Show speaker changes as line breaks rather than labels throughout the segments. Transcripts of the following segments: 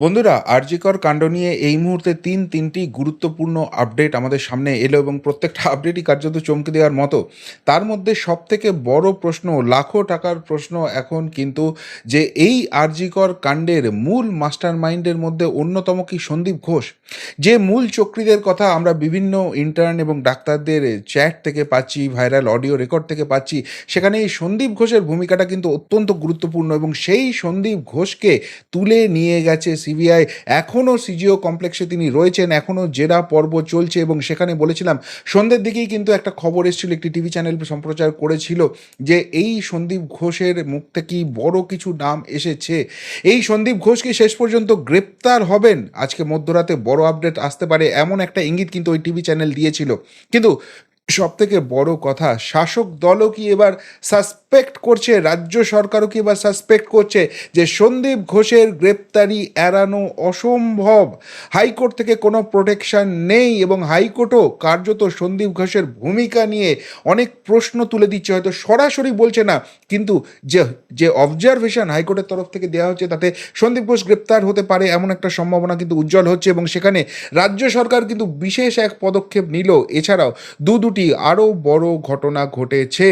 বন্ধুরা, আরজিকর কাণ্ড নিয়ে এই মুহূর্তে তিন, তিনটি গুরুত্বপূর্ণ আপডেট আমাদের সামনে এলো এবং প্রত্যেকটা আপডেটই কার্যত চমকে দেওয়ার মতো। তার মধ্যে সবথেকে বড় প্রশ্ন, লাখো টাকার প্রশ্ন এখন কিন্তু যে এই আরজিকর কাণ্ডের মূল মাস্টার মাইন্ডের মধ্যে অন্যতম কি সন্দীপ ঘোষ? যে মূল চক্রীদের কথা আমরা বিভিন্ন ইন্টার্ন এবং ডাক্তারদের চ্যাট থেকে পাচ্ছি ভাইরাল অডিও রেকর্ড থেকে পাচ্ছি, সেখানে এই সন্দীপ ঘোষের ভূমিকাটা কিন্তু অত্যন্ত গুরুত্বপূর্ণ এবং সেই সন্দীপ ঘোষকে তুলে নিয়ে গেছে সিবিআই, এখনও সিজিও কমপ্লেক্সে তিনি রয়েছেন, এখনও জেরা পর্ব চলছে এবং সেখানে বলেছিলাম, সন্ধ্যের দিকেই কিন্তু একটা খবর এসেছিল, একটি টিভি চ্যানেল সম্প্রচার করেছিল যে এই সন্দীপ ঘোষের মুখ থেকেই বড় কিছু নাম এসেছে। এই সন্দীপ ঘোষ কি শেষ পর্যন্ত গ্রেপ্তার হবেন। আজকে মধ্যরাতে বড় আপডেট আসতে পারে, এমন একটা ইঙ্গিত কিন্তু ওই টিভি চ্যানেল দিয়েছিল। কিন্তু সব থেকে বড় কথা, শাসক দলও কি এবার সাসপেক্ট করছে, রাজ্য সরকারও কি এবার সাসপেক্ট করছে যে সন্দীপ ঘোষের গ্রেপ্তারি এড়ানো অসম্ভব। হাইকোর্ট থেকে কোনো প্রোটেকশন নেই এবং হাইকোর্টও কার্যত সন্দীপ ঘোষের ভূমিকা নিয়ে অনেক প্রশ্ন তুলে দিচ্ছে। হয়তো সরাসরি বলছে না, কিন্তু যে যে অবজারভেশন হাইকোর্টের তরফ থেকে দেওয়া হচ্ছে তাতে সন্দীপ ঘোষ গ্রেপ্তার হতে পারে এমন একটা সম্ভাবনা কিন্তু উজ্জ্বল হচ্ছে এবং সেখানে রাজ্য সরকার কিন্তু বিশেষ এক পদক্ষেপ নিল। এছাড়াও দু দুটি আরও বড় ঘটনা ঘটেছে।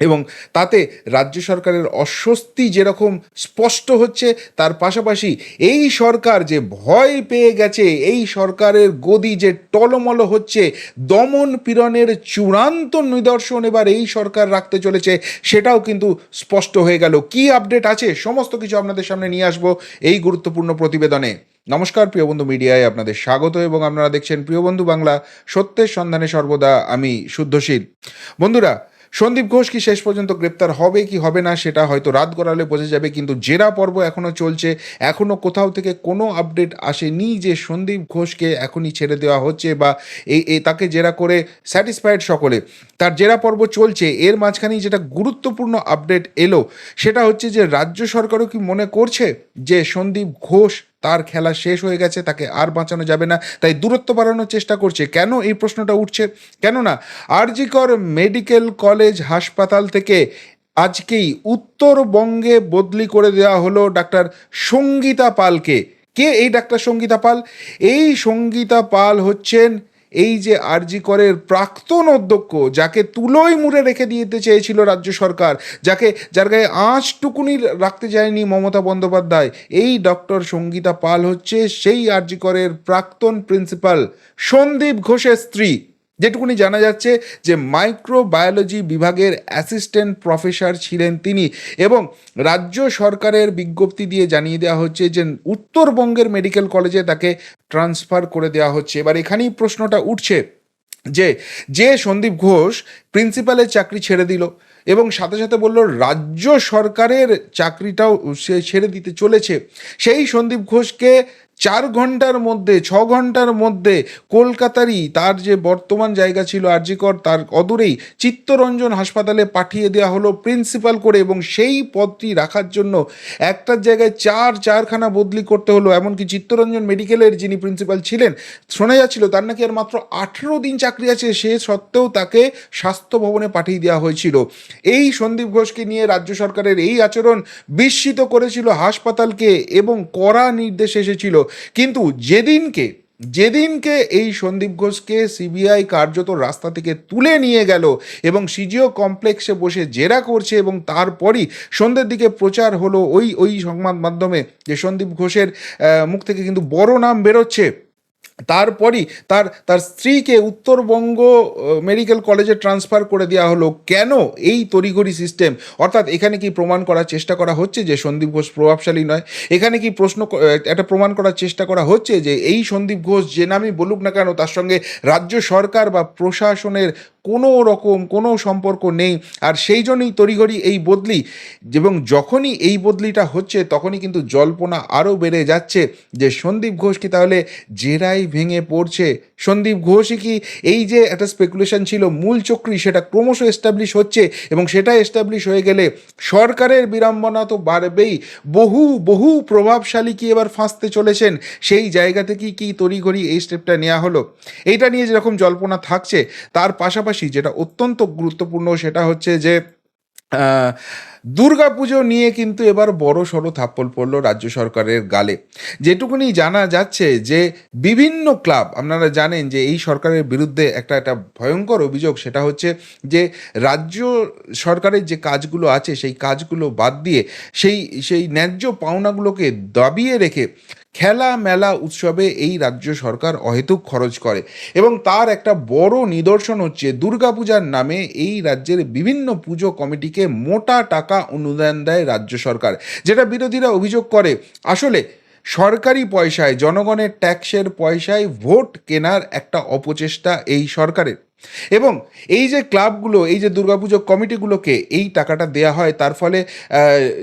এবং তাতে রাজ্য সরকারের অস্বস্তি যেরকম স্পষ্ট হচ্ছে, তার পাশাপাশি এই সরকার যে ভয় পেয়ে গেছে, এই সরকারের গদি যে টলমল হচ্ছে, দমন পীড়নের চূড়ান্ত নিদর্শন এবার এই সরকার রাখতে চলেছে, সেটাও কিন্তু স্পষ্ট হয়ে গেল। কি আপডেট আছে? সমস্ত কিছু আপনাদের সামনে নিয়ে আসব এই গুরুত্বপূর্ণ প্রতিবেদনে। নমস্কার, প্রিয় বন্ধু মিডিয়ায় আপনাদের স্বাগত এবং আপনারা দেখছেন প্রিয় বন্ধু বাংলা সত্যের সন্ধানে সর্বদা, আমি শুদ্ধশীল। বন্ধুরা সন্দীপ ঘোষ কি শেষ পর্যন্ত গ্রেপ্তার হবে কি হবে না সেটা হয়তো রাত গড়ালে বোঝা যাবে, কিন্তু জেরা পর্ব এখনও চলছে। এখনও কোথাও থেকে কোনো আপডেট আসেনি যে সন্দীপ ঘোষকে এখনই ছেড়ে দেওয়া হচ্ছে বা এই তাকে জেরা করে স্যাটিসফাইড সকলে। তার জেরা পর্ব চলছে, এর মাঝখানেই যেটা গুরুত্বপূর্ণ আপডেট এলো, সেটা হচ্ছে যে রাজ্য সরকারও কি মনে করছে যে সন্দীপ ঘোষ তার খেলা শেষ হয়ে গেছে, তাকে আর বাঁচানো যাবে না। তাই দূরত্ব বাড়ানোর চেষ্টা করছে। কেন এই প্রশ্নটা উঠছে? কেননা আরজিকর মেডিকেল কলেজ হাসপাতাল থেকে আজকেই উত্তরবঙ্গে বদলি করে দেওয়া হলো ডাক্তার সঙ্গীতা পালকে। কে এই ডাক্তার সঙ্গীতা পাল? এই সঙ্গীতা পাল হচ্ছেন এই যে আরজি করের প্রাক্তন অধ্যক্ষ, যাকে তুলোই মুড়ে রেখে দিতে চেয়েছিল রাজ্য সরকার, যাকে, যার গায়ে আঁচটুকুনি রাখতে যায়নি মমতা বন্দ্যোপাধ্যায়, এই ডক্টর সঙ্গীতা পাল হচ্ছে সেই আরজি করের প্রাক্তন প্রিন্সিপাল সন্দীপ ঘোষের স্ত্রী। যেটুকুনি জানা যাচ্ছে যে মাইক্রোবায়োলজি বিভাগের অ্যাসিস্ট্যান্ট প্রফেসর ছিলেন তিনি এবং রাজ্য সরকারের বিজ্ঞপ্তি দিয়ে জানিয়ে দেওয়া হচ্ছে যে উত্তরবঙ্গের মেডিকেল কলেজে তাকে ট্রান্সফার করে দেওয়া হচ্ছে। এবার এখানেই প্রশ্নটা উঠছে যে যে সন্দীপ ঘোষ প্রিন্সিপালের চাকরি ছেড়ে দিল এবং সাথে সাথে বলল, রাজ্য সরকারের চাকরিটাও সে ছেড়ে দিতে চলেছে। সেই সন্দীপ ঘোষকে চার ঘণ্টার মধ্যে, ছ ঘণ্টার মধ্যে কলকাতারই তার যে বর্তমান জায়গা ছিল আরজিকর, তার অদূরেই চিত্তরঞ্জন হাসপাতালে পাঠিয়ে দেওয়া হলো প্রিন্সিপাল করে এবং সেই পদটি রাখার জন্য একটার জায়গায় চার চারখানা বদলি করতে হলো। এমনকি চিত্তরঞ্জন মেডিকেলের যিনি প্রিন্সিপাল ছিলেন, শোনা যাচ্ছিল তার নাকি আর মাত্র আঠেরো দিন চাকরি আছে, সে সত্ত্বেও তাকে স্বাস্থ্য ভবনে পাঠিয়ে দেওয়া হয়েছিল। এই সন্দীপ ঘোষকে নিয়ে রাজ্য সরকারের এই আচরণ বিস্মিত করেছিল হাসপাতালকে এবং কড়া নির্দেশ এসেছিল। কিন্তু যেদিনকে যেদিনকে এই সন্দীপ ঘোষকে সিবিআই কার্যত রাস্তা থেকে তুলে নিয়ে গেল এবং সিজিও কমপ্লেক্সে বসে জেরা করছে এবং তারপরই সন্ধ্যের দিকে প্রচার হলো ওই ওই সংবাদ মাধ্যমে যে সন্দীপ ঘোষের মুখ থেকে কিন্তু বড় নাম বেরোচ্ছে। তারপরই তার তার স্ত্রীকে উত্তরবঙ্গ মেডিকেল কলেজে ট্রান্সফার করে দেওয়া হলো। কেন এই তড়িঘড়ি সিস্টেম? অর্থাৎ এখানে কি প্রমাণ করার চেষ্টা করা হচ্ছে যে সন্দীপ ঘোষ প্রভাবশালী নয়? এখানে কি প্রশ্ন একটা প্রমাণ করার চেষ্টা করা হচ্ছে যে এই সন্দীপ ঘোষ যে নামই বলুক না কেন, তার সঙ্গে রাজ্য সরকার বা প্রশাসনের কোনো রকম কোনো সম্পর্ক নেই। আর সেই জন্যই তড়িঘড়ি এই বদলি। এবং যখনই এই বদলিটা হচ্ছে, তখনই কিন্তু জল্পনা আরও বেড়ে যাচ্ছে যে সন্দীপ ঘোষ কি তাহলে জেরাই ভেঙে পড়ছে। সন্দীপ ঘোষই কি এই যে একটা স্পেকুলেশন ছিল, মূল চক্রী সেটা ক্রমশ এস্টাবলিশ হচ্ছে এবং সেটা এস্টাবলিশ হয়ে গেলে সরকারের বিড়ম্বনা তো বাড়বেই। বহু বহু প্রভাবশালী কি এবার ফাঁসতে চলেছেন? সেই জায়গা থেকেই কি তড়িঘড়ি এই স্টেপটা নেওয়া হলো? এইটা নিয়ে যেরকম জল্পনা থাকছে, তার পাশাপাশি যেটা অত্যন্ত গুরুত্বপূর্ণ সেটা হচ্ছে যে দুর্গাপুজো নিয়ে কিন্তু এবার বড় সড়ো থাপ্পল পড়ল রাজ্য সরকারের গালে। যেটুকুনি জানা যাচ্ছে যে, বিভিন্ন ক্লাব, আপনারা জানেন যে এই সরকারের বিরুদ্ধে একটা একটা ভয়ঙ্কর অভিযোগ, সেটা হচ্ছে যে, রাজ্য সরকারের যে কাজগুলো আছে, সেই কাজগুলো বাদ দিয়ে সেই সেই ন্যায্য পাওনাগুলোকে দাবিয়ে রেখে খেলা মেলা উৎসবে এই রাজ্য সরকার অহেতুক খরচ করে। এবং তার একটা বড় নিদর্শন হচ্ছে, দুর্গাপূজার নামে এই রাজ্যের বিভিন্ন পুজো কমিটিকে মোটা টাকা অনুদান দেয় রাজ্য সরকার, যেটা বিরোধীরা অভিযোগ করে। আসলে, সরকারি পয়সায়, জনগণের ট্যাক্সের পয়সায় ভোট কেনার একটা অপচেষ্টা এই সরকারের। এবং এই যে ক্লাবগুলো, এই যে দুর্গাপুজো কমিটিগুলোকে এই টাকাটা দেয়া হয়, তার ফলে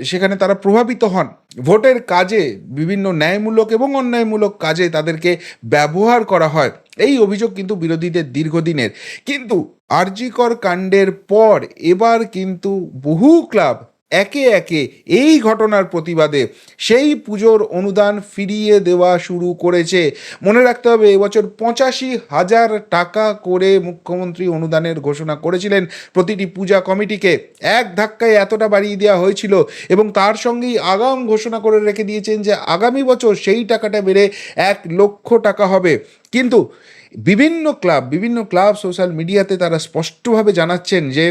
সেখানে তারা প্রভাবিত হন। ভোটের কাজে বিভিন্ন ন্যায়মূলক এবং অন্যায়মূলক কাজে তাদেরকে ব্যবহার করা হয়। এই অভিযোগ কিন্তু বিরোধীদের দীর্ঘদিনের। কিন্তু আরজিকর কাণ্ডের পর এবার কিন্তু বহু ক্লাব একে একে এই ঘটনার প্রতিবাদে সেই পুজোর অনুদান ফিরিয়ে দেওয়া শুরু করেছে। মনে রাখতে হবে, এবছর পঁচাশি হাজার টাকা করে মুখ্যমন্ত্রী অনুদানের ঘোষণা করেছিলেন প্রতিটি পূজা কমিটিকে। এক ধাক্কায় এতটা বাড়িয়ে দেওয়া হয়েছিল এবং তার সঙ্গেই আগাম ঘোষণা করে রেখে দিয়েছেন যে আগামী বছর সেই টাকাটা বেড়ে এক লক্ষ টাকা হবে। কিন্তু বিভিন্ন ক্লাব বিভিন্ন ক্লাব সোশ্যাল মিডিয়াতে তারা স্পষ্টভাবে জানাচ্ছেন যে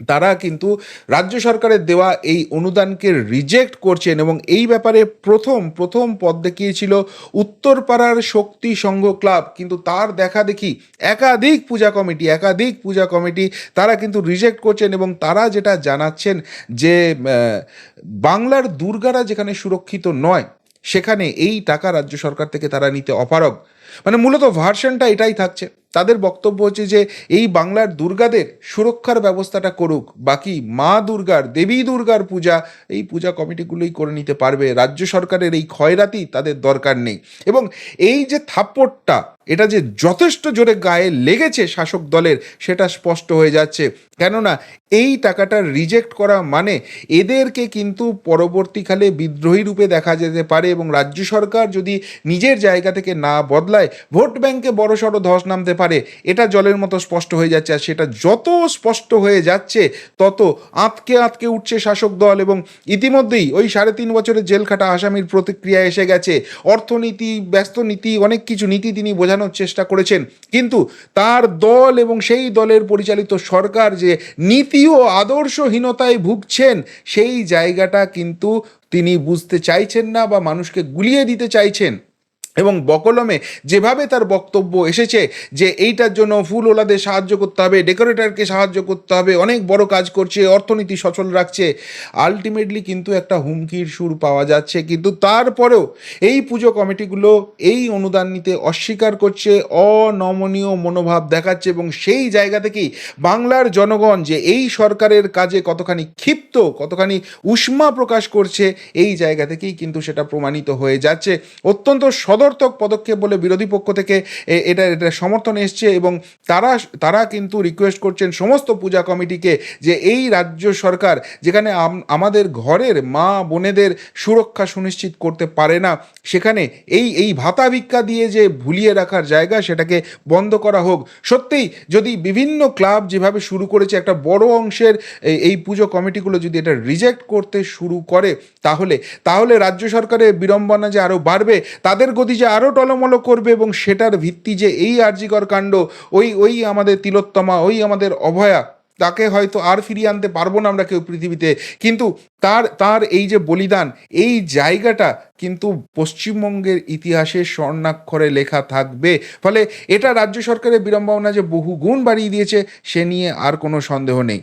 তারা কিন্তু রাজ্য সরকারের দেওয়া এই অনুদানকে রিজেক্ট করছেন এবং এই ব্যাপারে প্রথম প্রথম পদ দেখিয়েছিল উত্তরপাড়ার শক্তি সংঘ ক্লাব কিন্তু তার দেখা দেখি একাধিক পূজা কমিটি, একাধিক পূজা কমিটি তারা কিন্তু রিজেক্ট করছেন এবং তারা যেটা জানাচ্ছেন যে বাংলার দুর্গারা যেখানে সুরক্ষিত নয়, সেখানে এই টাকা রাজ্য সরকার থেকে তারা নিতে অপারগ। মানে মূলত ভার্সনটা এটাই থাকছে। তাদের বক্তব্য হচ্ছে যে এই বাংলার দুর্গাদের সুরক্ষার ব্যবস্থাটা করুক, বাকি মা দুর্গার, দেবী দুর্গার পূজা, এই পূজা কমিটিগুলোই করে নিতে পারবে। রাজ্য সরকারের এই ক্ষয়রাতি তাদের দরকার নেই। এবং এই যে থাপ্পড়টা, এটা যে যথেষ্ট জোরে গায়ে লেগেছে শাসক দলের, সেটা স্পষ্ট হয়ে যাচ্ছে। কেননা এই টাকাটা রিজেক্ট করা মানে এদেরকে কিন্তু পরবর্তীকালে বিদ্রোহী রূপে দেখা যেতে পারে এবং রাজ্য সরকার যদি নিজের জায়গা থেকে না বদলায়, ভোট ব্যাংকে বড় সড়ো ধস নামতে পারে, এটা জলের মতো স্পষ্ট হয়ে যাচ্ছে আর সেটা যত স্পষ্ট হয়ে যাচ্ছে, তত আঁতকে আঁতকে উঠছে শাসক দল এবং ইতিমধ্যেই ওই সাড়ে তিন বছরের জেল খাটা আসামির প্রতিক্রিয়া এসে গেছে। অর্থনীতি, ব্যস্ত নীতি, অনেক কিছু নীতি তিনি বোঝানোর চেষ্টা করেছেন। কিন্তু তার দল এবং সেই দলের পরিচালিত সরকার যে নীতি ও আদর্শহীনতায় ভুগছেন, সেই জায়গাটা কিন্তু তিনি বুঝতে চাইছেন না বা মানুষকে গুলিয়ে দিতে চাইছেন। এবং বকলমে যেভাবে তার বক্তব্য এসেছে যে এইটার জন্য ফুল ওলাদের সাহায্য করতে হবে, ডেকোরেটরকে সাহায্য করতে হবে, অনেক বড় কাজ করছে, অর্থনীতি সচল রাখছে আলটিমেটলি কিন্তু একটা হুমকির সুর পাওয়া যাচ্ছে। কিন্তু তারপরেও এই পুজো কমিটিগুলো এই অনুদান নিতে অস্বীকার করছে, অনমনীয় মনোভাব দেখাচ্ছে এবং সেই জায়গা থেকেই বাংলার জনগণ যে এই সরকারের কাজে কতখানি ক্ষিপ্ত, কতখানি উষ্মা প্রকাশ করছে, এই জায়গা থেকেই কিন্তু সেটা প্রমাণিত হয়ে যাচ্ছে। অত্যন্ত সদর্থক পদক্ষেপ বলে বিরোধী পক্ষ থেকে এটা এটা সমর্থন এসছে এবং তারা তারা কিন্তু রিকোয়েস্ট করছেন সমস্ত পূজা কমিটিকে যে এই রাজ্য সরকার যেখানে আম- আমাদের ঘরের মা বোনেদের সুরক্ষা সুনিশ্চিত করতে পারে না, সেখানে এই এই ভাতা ভিক্ষা দিয়ে যে ভুলিয়ে রাখার জায়গা সেটাকে বন্ধ করা হোক। সত্যিই যদি বিভিন্ন ক্লাব যেভাবে শুরু করেছে একটা বড় অংশের এই পুজো কমিটিগুলো যদি এটা রিজেক্ট করতে শুরু করে, তাহলে তাহলে রাজ্য সরকারের বিড়ম্বনা যে আরও বাড়বে, তাদের গতি যে আরও টলমল করবে এবং সেটার ভিত্তি যে এই আর্যিকর কাণ্ড, ওই ওই আমাদের তিলোত্তমা, ওই আমাদের অভয়া, তাকে হয়তো আর ফিরিয়ে আনতে পারব না আমরা কেউ পৃথিবীতে। কিন্তু তার তার এই যে বলিদান, এই জায়গাটা কিন্তু পশ্চিমবঙ্গের ইতিহাসে স্বর্ণাক্ষরে লেখা থাকবে। ফলে এটা রাজ্য সরকারের বিড়ম্বনা যে বহু গুণ বাড়িয়ে দিয়েছে, সে নিয়ে আর কোনো সন্দেহ নেই।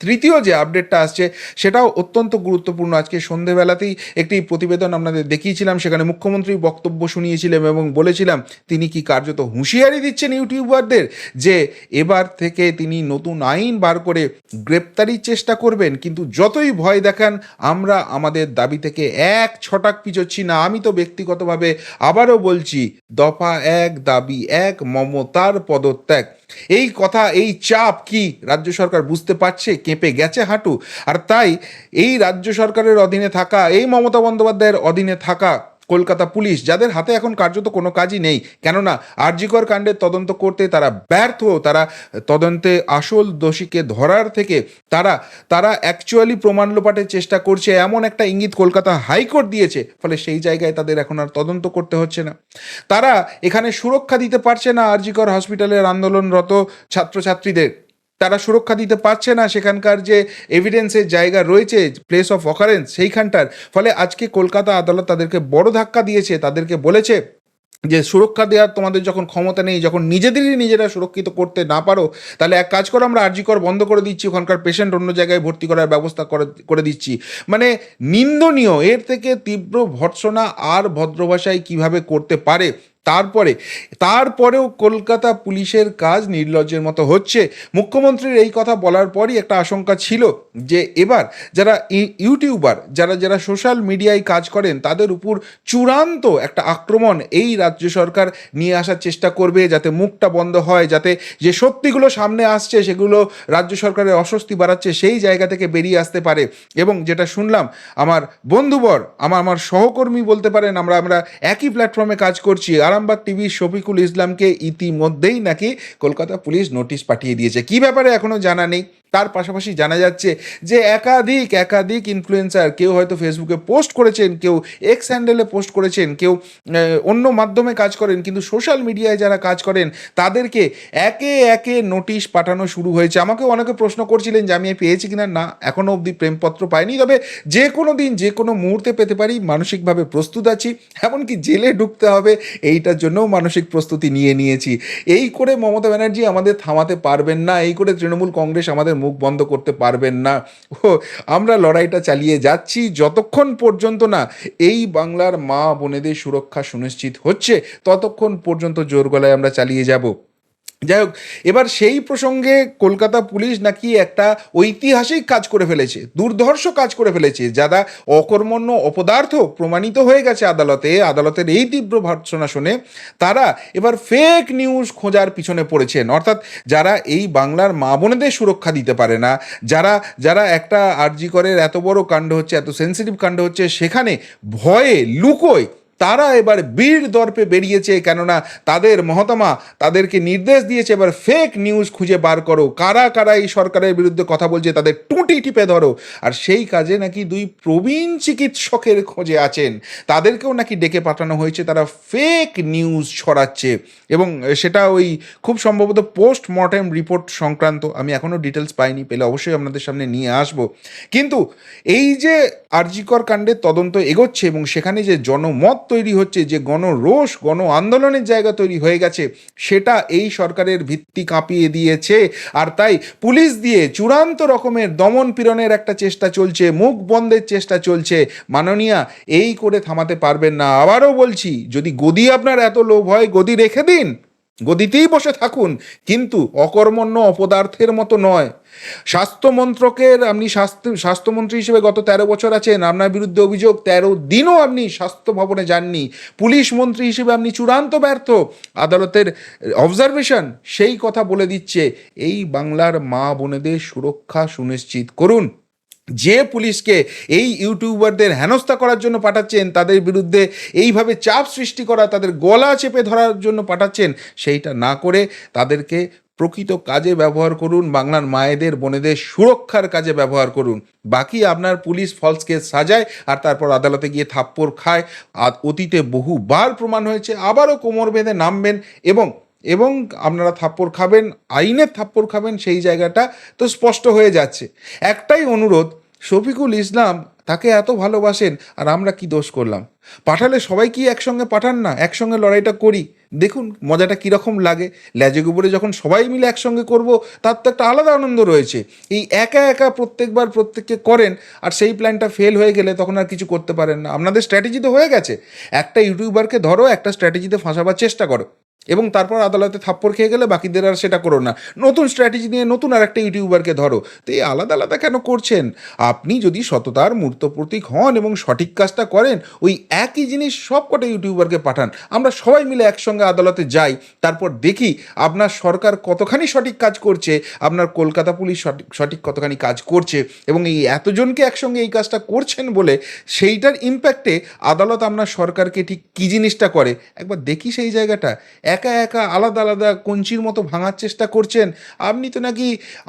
তৃতীয় যে আপডেটটা আসছে, সেটাও অত্যন্ত গুরুত্বপূর্ণ। আজকে সন্ধেবেলাতেই একটি প্রতিবেদন আপনাদের দেখিয়েছিলাম, সেখানে মুখ্যমন্ত্রী বক্তব্য শুনিয়েছিলেন এবং বলেছিলাম, তিনি কি কার্যত হুঁশিয়ারি দিচ্ছেন ইউটিউবারদের যে এবার থেকে তিনি নতুন আইন বার করে গ্রেপ্তারির চেষ্টা করবেন? কিন্তু যতই ভয় দেখান, আমরা আমাদের দাবি থেকে এক ছটাক পিছোচ্ছি না। আমি তো ব্যক্তিগতভাবে আবারও বলছি, দফা এক দাবি এক, মমতার পদত্যাগ। এই কথা, এই চাপ কি রাজ্য সরকার বুঝতে পারছে? কেঁপে গেছে হাঁটু। আর তাই এই রাজ্য সরকারের অধীনে থাকা, এই মমতা বন্দ্যোপাধ্যায়ের অধীনে থাকা কলকাতা পুলিশ, যাদের হাতে এখন কার্যত কোনো কাজই নেই। কেননা, আরজিকর কাণ্ডের তদন্ত করতে তারা ব্যর্থ। তারা তদন্তে আসল দোষীকে ধরার থেকে তারা তারা অ্যাকচুয়ালি প্রমাণ লোপাটের চেষ্টা করছে। এমন একটা ইঙ্গিত কলকাতা হাইকোর্ট দিয়েছে, ফলে সেই জায়গায় তাদের এখন আর তদন্ত করতে হচ্ছে না। তারা এখানে সুরক্ষা দিতে পারছে না আরজিকর হসপিটালের আন্দোলনরত ছাত্রছাত্রীদের। তারা সুরক্ষা দিতে পারছে না। সেখানকার যে এভিডেন্সের জায়গা রয়েছে প্লেস অফ অকারেন্স সেইখানটার। ফলে আজকে কলকাতা আদালত তাদেরকে বড় ধাক্কা দিয়েছে। তাদেরকে বলেছে যে, সুরক্ষা দেওয়ার তোমাদের যখন ক্ষমতা নেই, যখন নিজেদেরই নিজেরা সুরক্ষিত করতে না পারো, তাহলে এক কাজ করো, আমরা আরজিকর বন্ধ করে দিচ্ছি, ওখানকার পেশেন্ট অন্য জায়গায় ভর্তি করার ব্যবস্থা করে দিচ্ছি। মানে নিন্দনীয়, এর থেকে তীব্র ভর্ৎসনা আর ভদ্রভাষায় কীভাবে করতে পারে? তারপরে, তারপরেও কলকাতা পুলিশের কাজ নির্লজ্জের মতো হচ্ছে। মুখ্যমন্ত্রীর এই কথা বলার পরই একটা আশঙ্কা ছিল যে এবার যারা ইউটিউবার, যারা যারা সোশ্যাল মিডিয়ায় কাজ করেন, তাদের উপর চূড়ান্ত একটা আক্রমণ এই রাজ্য সরকার নিয়ে আসার চেষ্টা করবে যাতে মুখটা বন্ধ হয়, যাতে যে সত্যিগুলো সামনে আসছে, সেগুলো রাজ্য সরকারের অস্বস্তি বাড়াচ্ছে, সেই জায়গা থেকে বেরিয়ে আসতে পারে। এবং যেটা শুনলাম, আমার বন্ধুবর, আমার আমার সহকর্মী বলতে পারেন, আমরা আমরা একই প্ল্যাটফর্মে কাজ করছি আরামবাগ টিভির শফিকুল ইসলামকে ইতিমধ্যেই নাকি কলকাতা পুলিশ নোটিশ পাঠিয়ে দিয়েছে। কি ব্যাপারে এখনও জানা নেই? তার পাশাপাশি জানা যাচ্ছে যে একাধিক একাধিক ইনফ্লুয়েন্সার কেউ হয়তো ফেসবুকে পোস্ট করেছেন, কেউ এক্স হ্যান্ডেলে পোস্ট করেছেন, কেউ অন্য মাধ্যমে কাজ করেন, কিন্তু সোশ্যাল মিডিয়ায় যারা কাজ করেন, তাদেরকে একে একে নোটিশ পাঠানো শুরু হয়েছে। আমাকে অনেকে প্রশ্ন করছিলেন যে আমি পেয়েছি কিনা? না এখনও অবধি প্রেমপত্র পাইনি। তবে যে কোনো দিন, যে কোনো মুহূর্তে পেতে পারি, মানসিকভাবে প্রস্তুত আছি, এমনকি জেলে ঢুকতে হবে, এইটার জন্যও মানসিক প্রস্তুতি নিয়ে নিয়েছি। এই করে মমতা ব্যানার্জি আমাদের থামাতে পারবেন না, এই করে তৃণমূল কংগ্রেস আমাদের মুখ বন্ধ করতে পারবেন না। ও, আমরা লড়াইটা চালিয়ে যাচ্ছি। যতক্ষণ পর্যন্ত না এই বাংলার মা বোনেদের সুরক্ষা সুনিশ্চিত হচ্ছে, ততক্ষণ পর্যন্ত জোর গলায় আমরা চালিয়ে যাব। যাই হোক এবার সেই প্রসঙ্গে কলকাতা পুলিশ নাকি একটা ঐতিহাসিক কাজ করে ফেলেছে, দুর্ধর্ষ কাজ করে ফেলেছে, যারা অকর্মণ্য অপদার্থ প্রমাণিত হয়ে গেছে আদালতে, আদালতের এই তীব্র ভর্ৎসনা শুনে তারা এবার ফেক নিউজ খোঁজার পিছনে পড়েছেন। অর্থাৎ যারা এই বাংলার মা বোনেদের সুরক্ষা দিতে পারে না, যারা যারা একটা আরজি করের এত বড় কাণ্ড হচ্ছে, এত সেন্সিটিভ কাণ্ড হচ্ছে, সেখানে ভয়ে লুকোয় তারা এবার বীর দর্পে বেরিয়েছে, কেননা তাদের মহতমা তাদেরকে নির্দেশ দিয়েছে, এবার ফেক নিউজ খুঁজে বার করো। কারা কারা এই সরকারের বিরুদ্ধে কথা বলছে, তাদের টুটি টিপে ধরো। আর সেই কাজে নাকি দুই প্রবীণ চিকিৎসকের খোঁজে আছেন। তাদেরকেও নাকি ডেকে পাঠানো হয়েছে, তারা ফেক নিউজ ছড়াচ্ছে। এবং সেটা ওই খুব সম্ভবত পোস্ট মর্টেম রিপোর্ট সংক্রান্ত, আমি এখনও ডিটেলস পাইনি, পেলে অবশ্যই আপনাদের সামনে নিয়ে আসব। কিন্তু এই যে আরজিকর কাণ্ডের তদন্ত এগোচ্ছে, এবং সেখানে যে জনমত তৈরি হচ্ছে, যে গণরোষ গণ আন্দোলনের জায়গা তৈরি হয়ে গেছে, সেটা এই সরকারের ভিত্তি কাঁপিয়ে দিয়েছে। আর তাই পুলিশ দিয়ে চূড়ান্ত রকমের দমন পীড়নের একটা চেষ্টা চলছে, মুখ বন্ধের চেষ্টা চলছে। মাননীয়া, এই করে থামাতে পারবেন না। আবারও বলছি, যদি গদি আপনার এত লোভ হয়, গদি রেখে দিন। গদিতেই বসে থাকুন, কিন্তু অকর্মণ্য অপদার্থের মতো নয়। স্বাস্থ্যমন্ত্রকের আপনি স্বাস্থ্য, স্বাস্থ্যমন্ত্রী হিসেবে গত তেরো বছর আছেন, আপনার বিরুদ্ধে অভিযোগ, তেরো দিনও আপনি স্বাস্থ্য ভবনে যাননি। পুলিশ মন্ত্রী হিসেবে আপনি চূড়ান্ত ব্যর্থ। আদালতের অবজারভেশন সেই কথা বলে দিচ্ছে। এই বাংলার মা বোনেদের সুরক্ষা সুনিশ্চিত করুন। যে পুলিশকে এই ইউটিউবারদের হেনস্থা করার জন্য পাঠাচ্ছেন, তাদের বিরুদ্ধে এইভাবে চাপ সৃষ্টি করা, তাদের গলা চেপে ধরার জন্য পাঠাচ্ছেন, সেইটা না করে তাদেরকে প্রকৃত কাজে ব্যবহার করুন, বাংলার মায়েদের, বোনেদের সুরক্ষার কাজে ব্যবহার করুন। বাকি আপনার পুলিশ ফলস কেস সাজায় আর তারপর আদালতে গিয়ে থাপ্পড় খায়। আর অতীতে বহুবার প্রমাণ হয়েছে, আবারও কোমর বেঁধে নামবেন এবং এবং আপনারা থাপ্পড় খাবেন, আইনের থাপ্পড় খাবেন, সেই জায়গাটা তো স্পষ্ট হয়ে যাচ্ছে। একটাই অনুরোধ শফিকুল ইসলাম তাকে এত ভালোবাসেন, আর আমরা কি দোষ করলাম? পাঠালে সবাই কি একসঙ্গে পাঠান না? একসঙ্গে লড়াইটা করি। দেখুন, মজাটা কীরকম লাগে। ল্যাজে গোবরে যখন সবাই মিলে একসঙ্গে করব, তার তো একটা আলাদা আনন্দ রয়েছে। এই একা একা প্রত্যেকবার প্রত্যেককে করেন, আর সেই প্ল্যানটা ফেল হয়ে গেলে তখন আর কিছু করতে পারেন না। আপনাদের স্ট্র্যাটেজি তো হয়ে গেছে। একটা ইউটিউবারকে ধরো, একটা স্ট্র্যাটেজিতে ফাঁসাবার চেষ্টা করো। এবং তারপর আদালতে থাপ্পড় খেয়ে গেলে বাকিদের আর সেটা করো না। নতুন স্ট্র্যাটেজি নিয়ে নতুন আর একটা ইউটিউবারকে ধরো। তো এই আলাদা আলাদা কেন করছেন? আপনি যদি সততার মূর্ত প্রতীক হন এবং সঠিক কাজটা করেন, ওই একই জিনিস সব কটা ইউটিউবারকে পাঠান। আমরা সবাই মিলে একসঙ্গে আদালতে যাই, তারপর দেখি আপনার সরকার কতখানি সঠিক কাজ করছে, আপনার কলকাতা পুলিশ সঠিক সঠিক কতখানি কাজ করছে এবং এই এতজনকে একসঙ্গে এই কাজটা করছেন বলে সেইটার ইম্প্যাক্টে আদালত আপনার সরকারকে ঠিক কী জিনিসটা করে? একবার দেখি সেই জায়গাটা। একা একা আলাদা আলাদা কঞ্চির মতো ভাঙার চেষ্টা করছেন। আপনি তো নাকি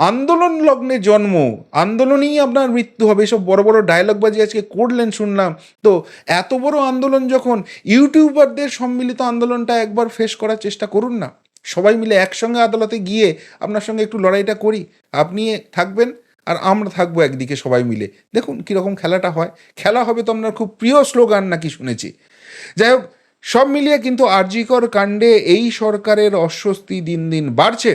আন্দোলন লগ্নে জন্ম, আন্দোলনেই আপনার মৃত্যু হবে। এসব বড় বড় ডায়লগবাজি আজকে করলেন শুনলাম। তো এত বড় আন্দোলন যখন ইউটিউবারদের সম্মিলিত আন্দোলনটা একবার ফেস করার চেষ্টা করুন না। সবাই মিলে একসঙ্গে আদালতে গিয়ে আপনার সঙ্গে একটু লড়াইটা করি। আপনি থাকবেন আর আমরা থাকব একদিকে সবাই মিলে। দেখুন কীরকম খেলাটা হয়। খেলা হবে তো আপনার খুব প্রিয় স্লোগান নাকি শুনেছি। যাই হোক সব মিলিয়ে কিন্তু আরজিকর কাণ্ডে এই সরকারের অস্বস্তি দিন দিন বাড়ছে।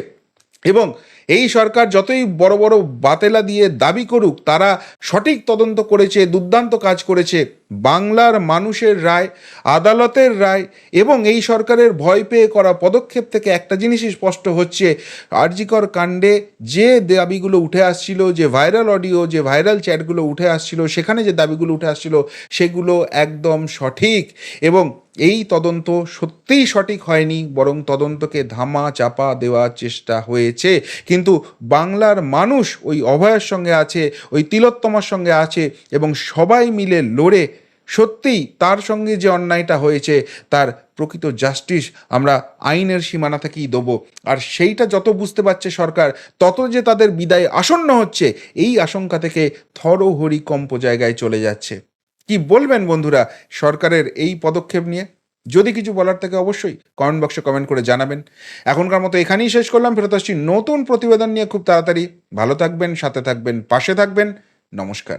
এবং এই সরকার যতই বড় বড় বাতেলা দিয়ে দাবি করুক, তারা সঠিক তদন্ত করেছে, দুর্দান্ত কাজ করেছে। বাংলার মানুষের রায়, আদালতের রায় এবং এই সরকারের ভয় পেয়ে করা পদক্ষেপ থেকে একটা জিনিসই স্পষ্ট হচ্ছে। আরজিকর কাণ্ডে যে দাবিগুলো উঠে আসছিল, যে ভাইরাল অডিও, যে ভাইরাল চ্যাটগুলো উঠে আসছিল, সেখানে যে দাবিগুলো উঠে আসছিল, সেগুলো একদম সঠিক এবং এই তদন্ত সত্যিই সঠিক হয়নি, বরং তদন্তকে ধামা চাপা দেওয়ার চেষ্টা হয়েছে। কিন্তু বাংলার মানুষ ওই অভয়ের সঙ্গে আছে, ওই তিলোত্তমার সঙ্গে আছে এবং সবাই মিলে লড়ে সত্যিই তার সঙ্গে যে অন্যায়টা হয়েছে, তার প্রকৃত জাস্টিস আমরা আইনের সীমানা থেকেই দেবো। আর সেইটা যত বুঝতে পারছে সরকার, তত যে তাদের বিদায় আসন্ন হচ্ছে, এই আশঙ্কা থেকে থরহরিকম্প জায়গায় চলে যাচ্ছে। কি বলবেন বন্ধুরা সরকারের এই পদক্ষেপ নিয়ে? যদি কিছু বলার থেকে অবশ্যই কমেন্ট বক্সে কমেন্ট করে জানাবেন। এখনকার মতো এখানেই শেষ করলাম, ফেরত আসছি নতুন প্রতিবেদন নিয়ে খুব তাড়াতাড়ি। ভালো থাকবেন, সাথে থাকবেন, পাশে থাকবেন। নমস্কার।